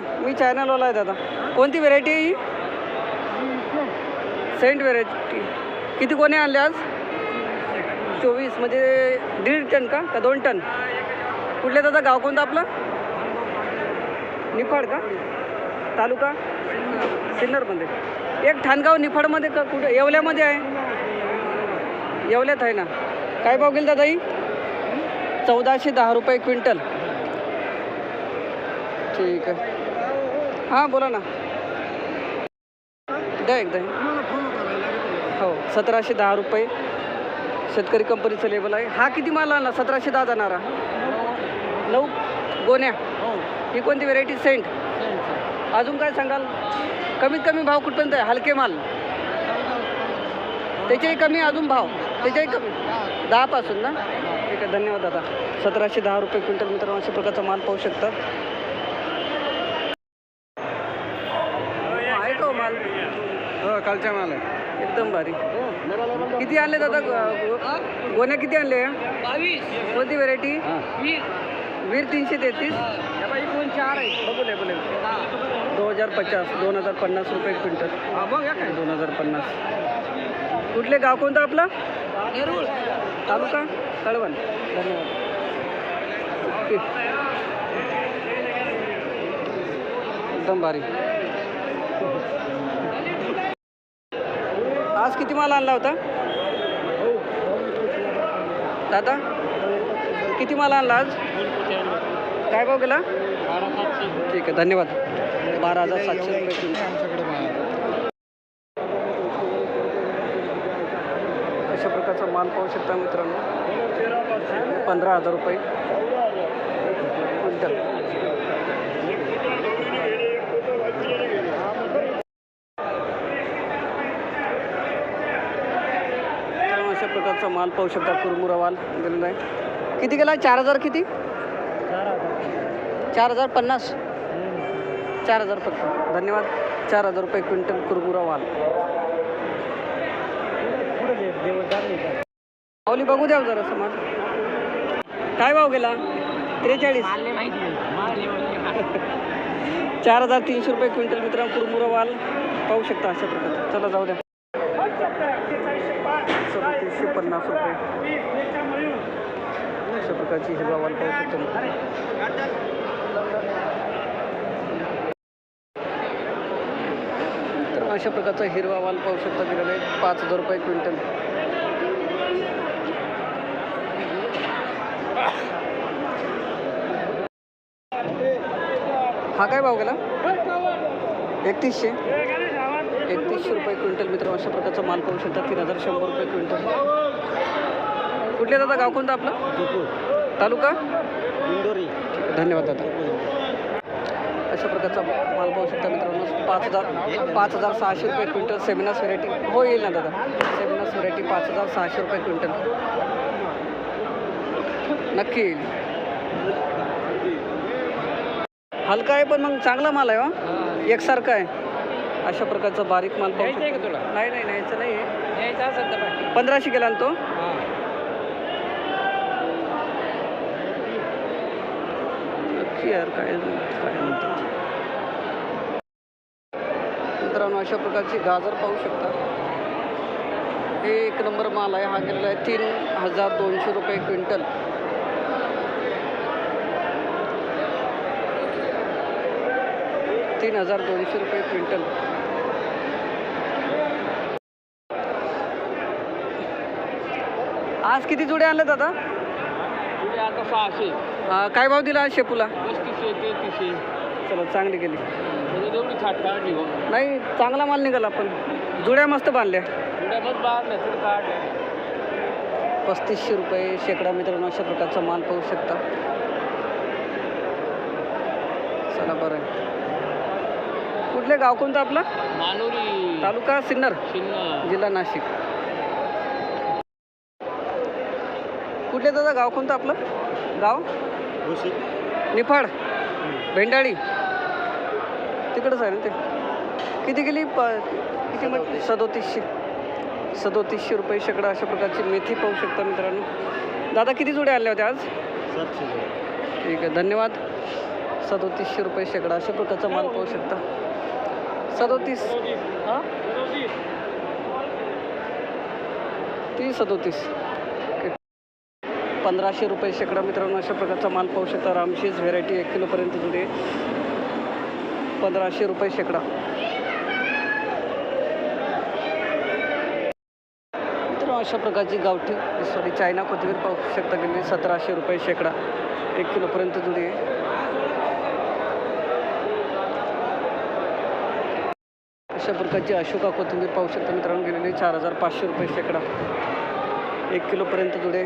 मी चॅनलवाला आहे दादा. कोणती व्हेरायटी आहे ही? सेंट व्हेरायटी किती कोणी आणले आज? चोवीस म्हणजे दीड टन का? का दोन टन? कुठले दादा? गाव कोणतं आपलं? निफाड का? तालुका? सिन्नरमध्ये. एक ठाणगाव निफाडमध्ये का कुठे? येवल्यामध्ये आहे. येवल्यात आहे ना. काय भाव गेल दादा ही? चौदाशे दहा रुपये क्विंटल. ठीक आहे. हां बोला ना. द्या एकदा. हो सतराशे दहा रुपये. शेतकरी कंपनीचं लेबल आहे. हा किती माल आणला? सतराशे दहा जाणारा. नऊ गोण्या. ही कोणती व्हेरायटी सेंट अजून काय सांगाल? कमीत कमी भाव कुठपर्यंत आहे? हलके माल. त्याच्याही कमी अजून भाव. त्याच्याही कमी. दहापासून ना? ठीक आहे धन्यवाद दादा. सतराशे दहा रुपये क्विंटल मित्रांनो अशा प्रकारचा माल पाहू शकता. कालच्या माल आहे. एकदम भारी. किती आणले दादा? गो- गोण्या किती आणले? कोणती व्हेरायटी वीर तीनशे तेहतीस. चार आहे बघू बोले दोन हजार पचास दोन हजार पन्नास रुपये क्विंटल. दोन हजार पन्नास. कुठले गाव कोणतं आपलं? तालुका? कळवण धन्यवाद. एकदम भारी. आज किती माल आणला होता? दादा किती माल आणला आज? काय भाव गेला? ठीक आहे धन्यवाद. बारा हजार सातशे रुपये अशा प्रकारचा माल पाहू शकता मित्रांनो. पंधरा हजार रुपये. क्विंटल मित्रांनो, अशा प्रकारचा माल पाहू शकता कुरमुरा माल दिलेला आहे किती गेला? चार हजार किती? चार हजार पन्नास. चार हजार फक्त. धन्यवाद. चार हजार रुपये क्विंटल कुरमुरा माल. माऊली बघू द्या जरा माल काय भाव गेला? त्रेचाळीस. चार हजार तीनशे रुपये क्विंटल मित्रांनो कुरमुरा वाल पाहू शकता अशा प्रकारचा चला जाऊ द्या. सत्तीसशे पन्नास रुपये. अशा प्रकारची हिरवा वाल पाहू शकतो तर अशा प्रकारचा हिरवा वाल पाहू शकता दिलेला आहे पाच हजार रुपये क्विंटल. हा काय भाव गेला? एकतीसशे. एकतीसशे रुपये क्विंटल मित्र अशा प्रकारचा माल पाहू शकता. तीन हजार शंभर रुपये क्विंटल. कुठले दादा? गाव कोणतं आपलं? तालुका? इंदोरी. धन्यवाद दादा. अशा प्रकारचा माल पाहू शकता मित्रांनो. पाच हजार पाच हजार सहाशे रुपये क्विंटल सेमिनास व्हेरायटी हो येईल ना दादा. सेमिनास व्हेरायटी पाच हजार सहाशे रुपये क्विंटल. नक्की येईल. हलका आहे पण मग चांगला माल आहे हो. एकसारखा आहे. अशा प्रकारचा बारीक माल पाहू शकता. तुला? नाही नाही न्यायचं नाही आहे. यायचा असेल तर बाकी पंधराशे गेला ना तो? नक्की यार काय काय म्हणतात मित्रांनो अशा प्रकारची गाजर पाहू शकता. हे एक नंबर माल आहे. हा गेलेला आहे तीन हजार दोनशे रुपये क्विंटल. तीन हजार दोनशे रुपये क्विंटल. आज किती जुडे आणले दादा? आता सहाशे. काय भाव दिला आज शेपूला? पस्तीसशे तेहतीसशे. चला चांगली गेली. म्हणजे एवढी छाट काढली हो. नाही चांगला माल निघाला पण. जुड्या मस्त बांधल्या. मग पस्तीसशे रुपये शेकडा मित्रांनो अशा प्रकारचा माल पाहू शकता. चला बरं आहे. कुठले गाव कोणतं आपलं? मानोरी तालुका सिन्नर. जिल्हा नाशिक. कुठले दादा गाव कोणतं आपलं? गाव? निफाड. भेंडाळी. तिकडंच आहे ना ते. किती गेली? प किती म्हटली सदोतीसशे. सदोतीसशे. रुपये शेकडा अशा प्रकारची मेथी पाहू शकता मित्रांनो. दादा किती जुड्या आणल्या होत्या आज? ठीक आहे धन्यवाद. सदोतीसशे रुपये शेकडा अशा प्रकारचा माल पाहू शकता. सदोतीस. हां? तीस सदोतीस. पंधराशे रुपये शेकडा मित्रांनो अशा प्रकारचा माल पाहू शकता. रामशीज व्हेरायटी एक किलोपर्यंत जुडे. पंधराशे रुपये शेकडा. मित्रांनो अशा प्रकारची गावठी सॉरी चायना कोथिंबीर पाहू शकता की सतराशे रुपये शेकडा. एक किलोपर्यंत जुडी. आहे अशा प्रकारची अशोका कोथिंबीर पाहू शकता मित्रांनो गेलेली चार हजार पाचशे रुपये शेकडा. एक किलोपर्यंत जुडे.